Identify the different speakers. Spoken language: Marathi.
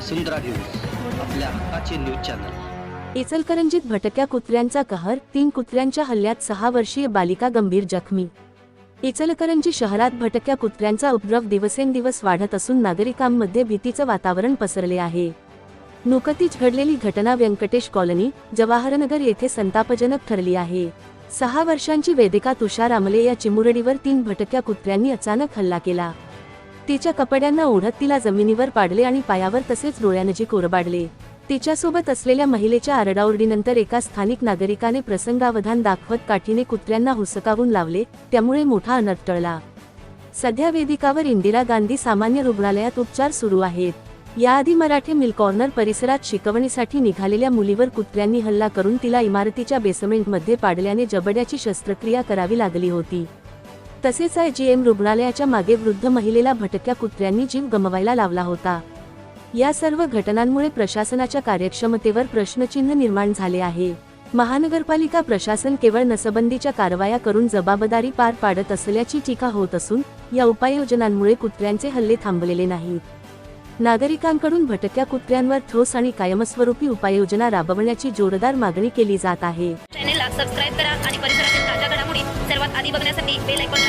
Speaker 1: वसुंधरा न्यूज आपल्या हक्काचे न्यूज चॅनल.
Speaker 2: इचलकरंजीत भटक्या कुत्र्यांचा कहर तीन कुत्र्यांच्या हल्ल्यात सहा वर्षीय बालिका गंभीर जखमी. इचलकरंजी शहरात भटक्या कुत्र्यांचा उपद्रव दिवसेंदिवस वाढत असून नागरिकांमध्ये भीतीचं वातावरण पसरले आहे. नुकतीच घडलेली घटना व्यंकटेश कॉलनी जवाहरनगर येथे संतापजनक ठरली आहे. सहा वर्षांची वेदिका तुषार आमले या चिमुरडीवर तीन भटक्या कुत्र्यांनी अचानक हल्ला केला. तिच्या कपड्यांना ओढत तिला जमिनीवर पाडले आणि पायावर तसेच डोळ्यानजीक ओरबाडले तिच्यासोबत असलेल्या महिलेच्या आरडाओरडीनंतर एका स्थानिक नागरिकाने प्रसंगावधान दाखवत काठीने कुत्र्यांना हुसकावून लावले त्यामुळे मोठा अनर्थ टळला. सध्या वेदिकावर इंदिरा गांधी सामान्य रुग्णालयात उपचार सुरू आहेत. याआधी मराठे मिल कॉर्नर परिसरात शिकवणीसाठी निघालेल्या मुलीवर कुत्र्यांनी हल्ला करून तिला इमारतीच्या बेसमेंटमध्ये पाडल्याने जबड्याची शस्त्रक्रिया करावी लागली होती. तसेच आय जी एम रुग्णालयाच्या मागे वृद्ध महिलेला भटक्या कुत्र्यांनी जीव गमवायला लावला होता. या सर्व घटनांमुळे प्रशासनाच्या कार्यक्षमतेवर प्रश्नचिन्ह निर्माण झाले आहे. महानगरपालिका प्रशासन केवळ नसबंदीच्या कारवाया करून जबाबदारी पार पाडत असल्याची टीका होत असून या उपाययोजनांमुळे कुत्र्यांचे हल्ले थांबलेले नाहीत. नागरिकांकडून भटक्या कुत्र्यांवर ठोस आणि कायमस्वरूपी उपाययोजना राबवण्याची जोरदार मागणी केली जात आहे.
Speaker 3: चॅनेलला सबस्क्राईब करा आणि परिसरातील ताज्या घडामोडी सर्वात आधी बघण्यासाठी बेल आयकॉन